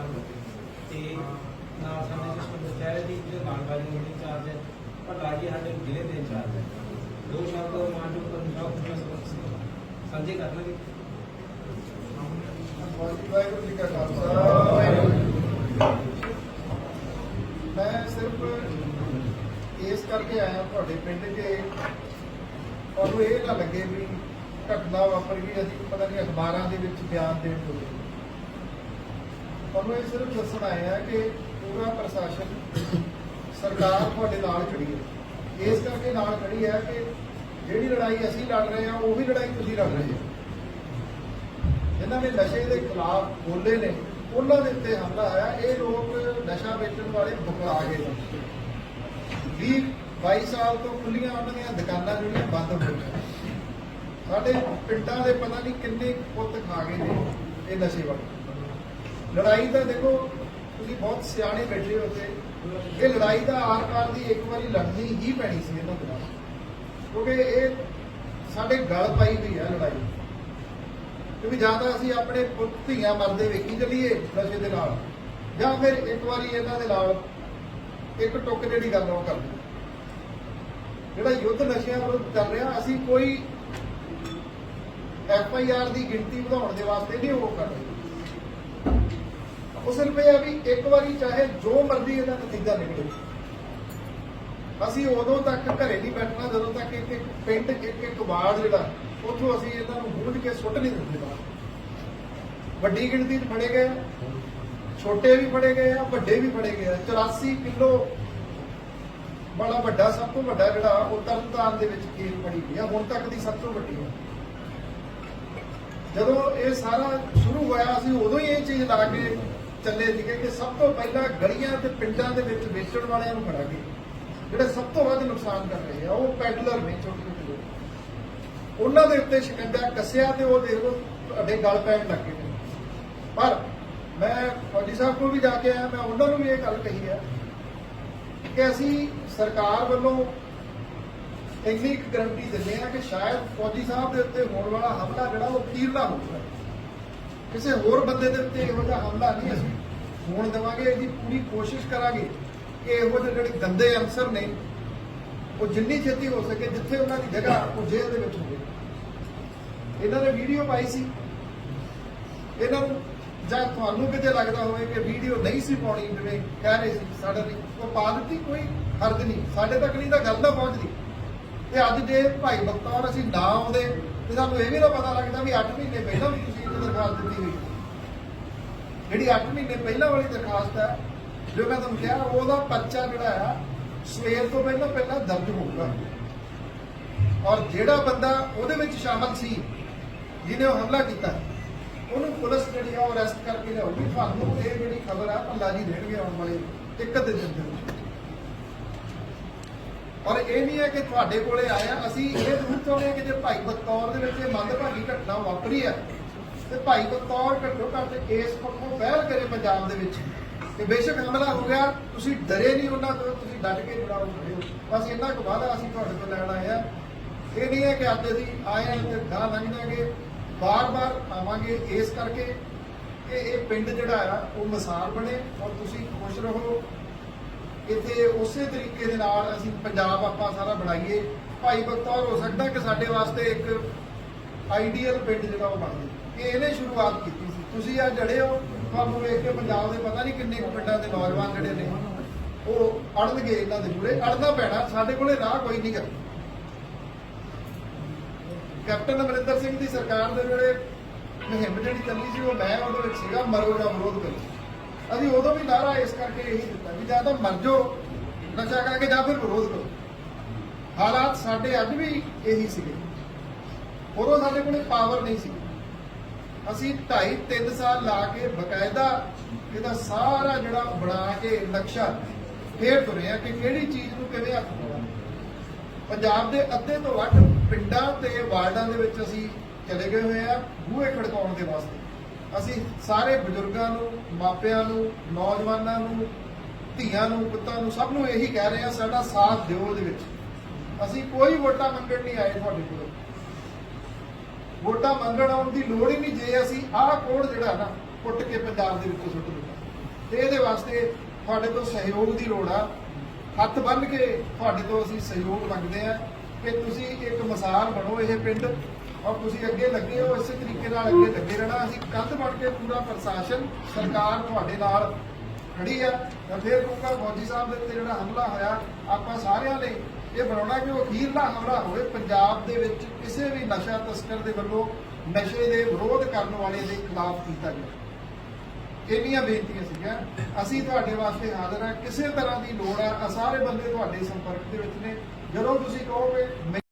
ਸਾਹਿਬ ਤੇ ਨਾਲ ਸਾਡੇ ਸਿਸਟਮ ਪੰਚਾਇਤ ਦੀ ਜੋ ਕਾਰਜਕਾਰੀ ਕਮੇਟੀ ਚਾਰਜ ਹੈ, ਪਰ ਲਾਜੀ ਸਾਡੇ ਜ਼ਿਲ੍ਹੇ ਦੇ ਇੰਚਾਰਜ ਹੈ। ਦੋ ਸ਼ਬਦ ਮਾਨਯੋਗ ਪੰਜਾਬ ਪੁਲਿਸ ਸਾਂਝੇ ਕਰਨਗੇ ਵਾਹਿਗੁਰੂ ਜੀ ਕਾ ਖਾਲਸਾ। ਮੈਂ ਸਿਰਫ ਇਸ ਕਰਕੇ ਆਇਆ ਤੁਹਾਡੇ ਪਿੰਡ 'ਚ ਤੁਹਾਨੂੰ ਇਹ ਨਾ ਲੱਗੇ ਵੀ ਘਟਨਾ ਵਾਪਰ ਗਈ ਅਸੀਂ ਪਤਾ ਨਹੀਂ ਅਖਬਾਰਾਂ ਦੇ ਵਿੱਚ ਬਿਆਨ ਦੇਣ ਤੋਂ। ਤੁਹਾਨੂੰ ਇਹ ਸਿਰਫ ਦੱਸਣ ਆਏ ਆ ਕਿ ਪੂਰਾ ਪ੍ਰਸ਼ਾਸਨ, ਸਰਕਾਰ ਤੁਹਾਡੇ ਨਾਲ ਖੜੀ ਹੈ। ਇਸ ਕਰਕੇ ਨਾਲ ਖੜੀ ਹੈ ਕਿ ਜਿਹੜੀ ਲੜਾਈ ਅਸੀਂ ਲੜ ਰਹੇ ਹਾਂ, ਉਹ ਲੜਾਈ ਤੁਸੀਂ ਲੜ ਰਹੇ ਹੋ। ਜਿਨ੍ਹਾਂ ਨੇ ਨਸ਼ੇ ਦੇ ਖਿਲਾਫ ਬੋਲੇ ਨੇ, ਉਹਨਾਂ ਦੇ ਉੱਤੇ ਹਮਲਾ ਆਇਆ ਇਹ ਲੋਕ ਨਸ਼ਾ ਵੇਚਣ ਵਾਲੇ ਬੁਕਲਾ ਗਏ ਵੀਹ 20 22 ਸਾਲ ਤੋਂ ਖੁੱਲੀਆਂ ਉਹਨਾਂ ਦੀਆਂ ਦੁਕਾਨਾਂ ਜਿਹੜੀਆਂ ਬੰਦ ਹੋ ਗਈਆਂ। ਸਾਡੇ ਪਿੰਡਾਂ ਦੇ ਪਤਾ ਨਹੀਂ ਕਿੰਨੇ ਪੁੱਤ ਖਾ ਗਏ ਨੇ ਇਹ ਨਸ਼ੇ ਵਾਲੇ। ਲੜਾਈ ਤਾਂ ਦੇਖੋ, ਤੁਸੀਂ ਬਹੁਤ ਸਿਆਣੇ ਬੈਠੇ ਹੋ ਤੇ ਇਹ ਲੜਾਈ ਦਾ ਆਰ ਪਾਰ ਦੀ ਇੱਕ ਵਾਰੀ ਲੜਨੀ ਹੀ ਪੈਣੀ ਸੀ ਇਹਨਾਂ ਦੇ ਕਿਉਂਕਿ ਇਹ ਸਾਡੇ ਗਲ ਪਾਈ ਹੋਈ ਹੈ ਲੜਾਈ। ਕਿਉਂਕਿ ਜਾਂ ਤਾਂ ਅਸੀਂ ਆਪਣੇ ਪੁੱਤ ਧੀਆਂ ਮਰਦੇ ਵੇਖੀ ਚਲੀਏ ਨਸ਼ੇ ਦੇ ਨਾਲ, ਜਾਂ ਫਿਰ ਇੱਕ ਵਾਰੀ ਇਹਨਾਂ ਦੇ ਨਾਲ ਇੱਕ ਟੁੱਕ ਜਿਹੜੀ ਗੱਲ ਉਹ ਕਰਦੇ ਜਿਹੜਾ ਯੁੱਧ ਨਸ਼ਿਆਂ ਵਿਰੁੱਧ ਚੱਲ ਰਿਹਾ, ਅਸੀਂ ਕੋਈ ਐਫ ਆਈ ਆਰ ਦੀ ਗਿਣਤੀ ਵਧਾਉਣ ਦੇ ਵਾਸਤੇ ਨਹੀਂ ਉਹ ਕਰ ਰਹੇ ਉਹ ਸਿਰਫ ਇਹ ਆ ਵੀ ਇੱਕ ਵਾਰੀ ਚਾਹੇ ਜੋ ਮਰਜ਼ੀ ਇਹਦਾ ਨਤੀਜਾ ਨਿਕਲੇ। ਅਸੀਂ ਉਦੋਂ ਤੱਕ ਘਰੇ ਨਹੀਂ ਬੈਠਣਾ, ਜਦੋਂ ਤੱਕ ਇੱਕ ਇੱਕ ਪਿੰਡ, ਇੱਕ ਇੱਕ ਵਾਰਡ ਜਿਹੜਾ, ਉੱਥੋਂ ਅਸੀਂ ਇਹਨਾਂ ਨੂੰ ਗੂੰਜ ਕੇ ਸੁੱਟ ਨਹੀਂ ਦਿੰਦੇ ਬਾਹਰ। ਵੱਡੀ ਗਿਣਤੀ 'ਚ ਫੜੇ ਗਏ ਛੋਟੇ ਵੀ ਫੜੇ ਗਏ ਆ, ਵੱਡੇ ਵੀ ਫੜੇ ਗਏ ਆ। 84 ਕਿਲੋ ਬੜਾ ਵੱਡਾ, ਸਭ ਤੋਂ ਵੱਡਾ ਜਿਹੜਾ, ਉਹ ਤਰਨਤਾਰਨ ਦੇ ਵਿੱਚ ਕੇਸ ਬਣੀ ਗਈ ਆ। ਹੁਣ ਤੱਕ ਦੀ ਸਭ ਤੋਂ ਵੱਡੀ ਹੈ ਜਦੋਂ ਇਹ ਸਾਰਾ ਸ਼ੁਰੂ ਹੋਇਆ, ਅਸੀਂ ਉਦੋਂ ਹੀ ਇਹ ਚੀਜ਼ ਲਾ ਕੇ ਚੱਲੇ ਸੀਗੇ ਕਿ ਸਭ ਤੋਂ ਪਹਿਲਾਂ ਗਲੀਆਂ ਤੇ ਪਿੰਡਾਂ ਦੇ ਵਿੱਚ ਵੇਚਣ ਵਾਲਿਆਂ ਨੂੰ ਫੜਾਂਗੇ। ਜਿਹੜੇ ਸਭ ਤੋਂ ਵੱਧ ਨੁਕਸਾਨ ਕਰ ਰਹੇ ਆ, ਉਹ ਪੈਡਲਰ ਨੇ ਛੋਟੇ ਛੋਟੇ ਲੋਕ। ਉਹਨਾਂ ਦੇ ਉੱਤੇ ਸ਼ਿਕੰਜਾ ਕੱਸਿਆ ਤੇ ਉਹ ਦੇਖ ਲਓ ਤੁਹਾਡੇ ਗਲ ਪੈਣ ਲੱਗੇ ਨੇ ਪਰ ਮੈਂ ਫੌਜੀ ਸਾਹਿਬ ਕੋਲ ਵੀ ਜਾ ਕੇ ਆਇਆ, ਮੈਂ ਉਹਨਾਂ ਨੂੰ ਵੀ ਇਹ ਗੱਲ ਕਹੀ ਹੈ ਕਿ ਅਸੀਂ ਸਰਕਾਰ ਵੱਲੋਂ ਇੰਨੀ ਗਰੰਟੀ ਦਿੰਦੇ ਆ ਕਿ ਸ਼ਾਇਦ ਫੌਜੀ ਸਾਹਿਬ ਦੇ ਉੱਤੇ ਹੋਣ ਵਾਲਾ ਹਮਲਾ ਜਿਹੜਾ ਉਹ ਅਖੀਰਲਾ ਹੋਊਗਾ। ਕਿਸੇ ਹੋਰ ਬੰਦੇ ਦੇ ਉੱਤੇ ਇਹੋ ਜਿਹਾ ਹਮਲਾ ਨਹੀਂ ਅਸੀਂ ਹੋਣ ਦੇਵਾਂਗੇ, ਇਹਦੀ ਪੂਰੀ ਕੋਸ਼ਿਸ਼ ਕਰਾਂਗੇ ਕਿ ਇਹੋ ਜਿਹੇ ਜਿਹੜੇ ਗੰਦੇ ਅਨਸਰ ਨੇ, ਉਹ ਜਿੰਨੀ ਛੇਤੀ ਹੋ ਸਕੇ ਜਿੱਥੇ ਉਹਨਾਂ ਦੀ ਜਗ੍ਹਾ, ਉਹ ਜੇਲ੍ਹ ਦੇ ਵਿੱਚ ਹੋਵੇ। ਇਹਨਾਂ ਨੇ ਵੀਡੀਓ ਪਾਈ ਸੀ। ਇਹਨਾਂ ਨੂੰ ਜਾਂ ਤੁਹਾਨੂੰ ਕਿਤੇ ਲੱਗਦਾ ਹੋਵੇ ਕਿ ਵੀਡੀਓ ਨਹੀਂ ਸੀ ਪਾਉਣੀ, ਜਿਵੇਂ ਕਹਿ ਰਹੇ ਸੀ ਸਾਡੇ ਲਈ। ਉਹ ਪਾ ਦਿੱਤੀ, ਕੋਈ ਹਰਜ ਨਹੀਂ। ਸਾਡੇ ਤੱਕ ਨਹੀਂ ਤਾਂ ਗੱਲ ਨਾ ਪਹੁੰਚਦੀ ਤੇ ਅੱਜ ਦੇ ਭਾਈ ਬਖਤੌਰ ਅਸੀਂ ਨਾ ਆਉਂਦੇ, ਤੇ ਸਾਨੂੰ ਇਹ ਵੀ ਨਾ ਪਤਾ ਲੱਗਦਾ ਵੀ 8 ਮਹੀਨੇ ਪਹਿਲਾਂ ਵੀ ਤੁਸੀਂ ਦਰਖਾਸਤ ਦਿੱਤੀ ਗਈ। ਜਿਹੜੀ 8 ਮਹੀਨੇ ਪਹਿਲਾਂ ਵਾਲੀ ਦਰਖਾਸਤ ਹੈ, ਜੋ ਮੈਂ ਤੁਹਾਨੂੰ ਕਿਹਾ, ਉਹਦਾ ਪਰਚਾ ਜਿਹੜਾ ਆ ਸਵੇਰ ਤੋਂ ਪਹਿਲਾਂ ਪਹਿਲਾਂ ਦਰਜ ਹੋਊਗਾ। ਔਰ ਜਿਹੜਾ ਬੰਦਾ ਉਹਦੇ ਵਿੱਚ ਸ਼ਾਮਲ ਸੀ, ਜਿਹਨੇ ਉਹ ਹਮਲਾ ਕੀਤਾ, ਉਹਨੂੰ ਪੁਲਿਸ ਜਿਹੜੀ ਆ ਉਹ ਅਰੈਸਟ ਕਰਕੇ ਲਿਆਉਗੀ ਤੁਹਾਨੂੰ ਇਹ ਜਿਹੜੀ ਖਬਰ ਆ ਭੱਲਾ ਜੀ ਦੇਣਗੇ ਆਉਣ ਵਾਲੇ ਇੱਕ ਦਿਨ ਦੇ ਵਿੱਚ। ਔਰ ਇਹ ਨਹੀਂ ਹੈ ਕਿ ਤੁਹਾਡੇ ਕੋਲੇ ਆਇਆ ਅਸੀਂ ਇਹ ਜ਼ਰੂਰ ਚਾਹੁੰਦੇ ਹਾਂ ਕਿ ਜੇ ਭਾਈ ਬਤੌਰ ਦੇ ਵਿੱਚ ਇਹ ਮੰਦਭਾਗੀ ਘਟਨਾ ਵਾਪਰੀ ਹੈ ਤੇ ਭਾਈ ਬਤੌਰ ਘੱਟੋ ਘੱਟ ਕੇਸ ਪੱਖੋਂ ਪਹਿਲ ਕਰੇ ਪੰਜਾਬ ਦੇ ਵਿੱਚ। ਕਿ ਬੇਸ਼ੱਕ ਹਮਲਾ ਹੋ ਗਿਆ, ਤੁਸੀਂ ਡਰੇ ਨਹੀਂ ਉਹਨਾਂ ਤੋਂ, ਤੁਸੀਂ ਡਟ ਕੇ ਜੁੜਾਓ ਖੜੇ ਹੋ ਬਸ ਇੰਨਾ ਕੁ ਵਾਅਦਾ ਅਸੀਂ ਤੁਹਾਡੇ ਤੋਂ ਲੈਣ ਆਏ ਆ। ਇਹ ਨਹੀਂ ਹੈ ਕਿ ਅੱਜ ਅਸੀਂ ਆਏ ਹਾਂ ਤੇ ਗਾਂ ਲੰਘ ਜਾਗੇ ਬਾਰ-ਬਾਰ ਆਵਾਂਗੇ ਇਸ ਕਰਕੇ ਕਿ ਇਹ ਪਿੰਡ ਜਿਹੜਾ ਆ, ਉਹ ਮਿਸਾਲ ਬਣੇ ਔਰ ਤੁਸੀਂ ਖੁਸ਼ ਰਹੋ। ਇੱਥੇ ਉਸੇ ਤਰੀਕੇ ਦੇ ਨਾਲ ਅਸੀਂ ਪੰਜਾਬ ਆਪਾਂ ਸਾਰਾ ਬਣਾਈਏ। ਭਾਈ ਬਖਤੌਰ ਹੋ ਸਕਦਾ ਕਿ ਸਾਡੇ ਵਾਸਤੇ ਇੱਕ ਆਈਡੀਅਲ ਪਿੰਡ ਜਿਹੜਾ ਉਹ ਬਣ ਜਾਵੇ। ਇਹ ਇਹਨੇ ਸ਼ੁਰੂਆਤ ਕੀਤੀ ਸੀ। ਤੁਸੀਂ ਆ ਜੜੇ ਹੋ, ਤੁਹਾਨੂੰ ਵੇਖ ਕੇ ਪੰਜਾਬ ਦੇ ਪਤਾ ਨਹੀਂ ਕਿੰਨੇ ਕੁ ਪਿੰਡਾਂ ਦੇ ਨੌਜਵਾਨ ਜਿਹੜੇ ਨੇ, ਉਹ ਅੜਨਗੇ ਇਹਨਾਂ ਦੇ ਜੁੜੇ। ਅੜਨਾ ਪੈਣਾ, ਸਾਡੇ ਕੋਲੇ ਰਾਹ ਕੋਈ ਨਹੀਂ ਗਾ ਕੈਪਟਨ ਅਮਰਿੰਦਰ ਸਿੰਘ ਦੀ ਸਰਕਾਰ ਦੇ ਵੇਲੇ ਮੁਹਿੰਮ ਜਿਹੜੀ ਚੱਲੀ ਸੀ, ਉਹ ਮੈਂ ਉਹਦੇ ਵਿੱਚ ਸੀਗਾ, ਮਰੋ ਜਾਂ ਵਿਰੋਧ ਕਰੋ। ਅਸੀਂ ਉਦੋਂ ਵੀ ਨਾਰਾ ਇਸ ਕਰਕੇ ਇਹੀ ਦਿੱਤਾ ਵੀ ਜਾਂ ਤਾਂ ਮਰ ਜਾਓ, ਨਸ਼ਾ ਕਰਕੇ ਜਾਂ ਫਿਰ ਵਿਰੋਧ ਕਰੋ। ਹਾਲਾਤ ਸਾਡੇ ਅੱਜ ਵੀ ਇਹੀ ਸੀਗੇ। ਉਦੋਂ ਸਾਡੇ ਕੋਲੇ ਪਾਵਰ ਨਹੀਂ ਸੀ। ਅਸੀਂ 2.5 3 ਸਾਲ ਲਾ ਕੇ ਬਕਾਇਦਾ ਇਹਦਾ ਸਾਰਾ ਜਿਹੜਾ ਬਣਾ ਕੇ ਨਕਸ਼ਾ ਫੇਰ ਤੁਰੇ ਆ ਕਿ ਕਿਹੜੀ ਚੀਜ਼ ਨੂੰ ਕਿਵੇਂ ਹੱਥ ਪਾਉਣਾ। ਪੰਜਾਬ ਦੇ ਅੱਧੇ ਤੋਂ ਵੱਧ ਪਿੰਡਾਂ ਤੇ ਵਾਰਡਾਂ ਦੇ ਵਿੱਚ ਅਸੀਂ ਚਲੇ ਗਏ ਹੋਏ ਆ ਬੂਹੇ ਖੜਕਾਉਣ ਦੇ ਵਾਸਤੇ। ਅਸੀਂ ਸਾਰੇ ਬਜ਼ੁਰਗਾਂ ਨੂੰ, ਮਾਪਿਆਂ ਨੂੰ, ਨੌਜਵਾਨਾਂ ਨੂੰ, ਧੀਆਂ ਨੂੰ, ਪੁੱਤਾਂ ਨੂੰ ਸਭ ਨੂੰ ਇਹੀ ਕਹਿ ਰਹੇ ਆ, ਸਾਡਾ ਸਾਥ ਦਿਓ ਉਹਦੇ ਵਿੱਚ। ਅਸੀਂ ਕੋਈ ਵੋਟਾਂ ਮੰਗਣ ਨਹੀਂ ਆਏ ਤੁਹਾਡੇ ਕੋਲ। ਵੋਟਾਂ ਮੰਗਣ ਆਉਣ ਦੀ ਲੋੜ ਹੀ ਨਹੀਂ ਜੇ ਅਸੀਂ ਆਹ ਕੋਡ ਜਿਹੜਾ ਨਾ ਪੁੱਟ ਕੇ ਪੰਜਾਬ ਦੇ ਵਿੱਚੋਂ ਸੁੱਟ ਦਿੱਤਾ। ਤੇ ਇਹਦੇ ਵਾਸਤੇ ਤੁਹਾਡੇ ਤੋਂ ਸਹਿਯੋਗ ਦੀ ਲੋੜ ਆ। ਹੱਥ ਬੰਨ ਕੇ ਤੁਹਾਡੇ ਤੋਂ ਅਸੀਂ ਸਹਿਯੋਗ ਮੰਗਦੇ ਆ ਕਿ ਤੁਸੀਂ ਇੱਕ ਮਿਸਾਲ ਬਣੋ ਇਹ ਪਿੰਡ ਔਰ ਤੁਸੀਂ ਅੱਗੇ ਲੱਗੇ ਹੋ, ਇਸੇ ਤਰੀਕੇ ਨਾਲ ਅੱਗੇ ਲੱਗੇ ਰਹਿਣਾ। ਅਸੀਂ ਕੰਧ ਬਣ ਕੇ ਪੂਰਾ ਪ੍ਰਸ਼ਾਸਨ, ਸਰਕਾਰ ਤੁਹਾਡੇ ਨਾਲ ਖੜੀ ਆ, ਤਾਂ ਫਿਰ ਕਹੂੰਗਾ ਫੌਜੀ ਸਾਹਿਬ ਦੇ ਉੱਤੇ ਜਿਹੜਾ ਹਮਲਾ ਹੋਇਆ, ਆਪਾਂ ਸਾਰਿਆਂ ਨੇ ਇਹ ਬਣਾਉਣਾ ਕਿ ਉਹ ਅਖੀਰਲਾ ਹਮਲਾ ਹੋਵੇ ਪੰਜਾਬ ਦੇ ਵਿੱਚ ਕਿਸੇ ਵੀ ਨਸ਼ਾ ਤਸਕਰ ਦੇ ਵੱਲੋਂ ਨਸ਼ੇ ਦੇ ਵਿਰੋਧ ਕਰਨ ਵਾਲੇ ਦੇ ਖਿਲਾਫ ਕੀਤਾ ਗਿਆ। ਇੰਨੀਆਂ ਬੇਨਤੀਆਂ ਸੀਗੀਆਂ। ਅਸੀਂ ਤੁਹਾਡੇ ਵਾਸਤੇ ਹਾਜ਼ਰ ਹਾਂ। ਕਿਸੇ ਤਰ੍ਹਾਂ ਦੀ ਲੋੜ ਆ ਸਾਰੇ ਬੰਦੇ ਤੁਹਾਡੇ ਸੰਪਰਕ ਦੇ ਵਿੱਚ ਨੇ। ਜਦੋਂ ਤੁਸੀਂ ਕਹੋਗੇ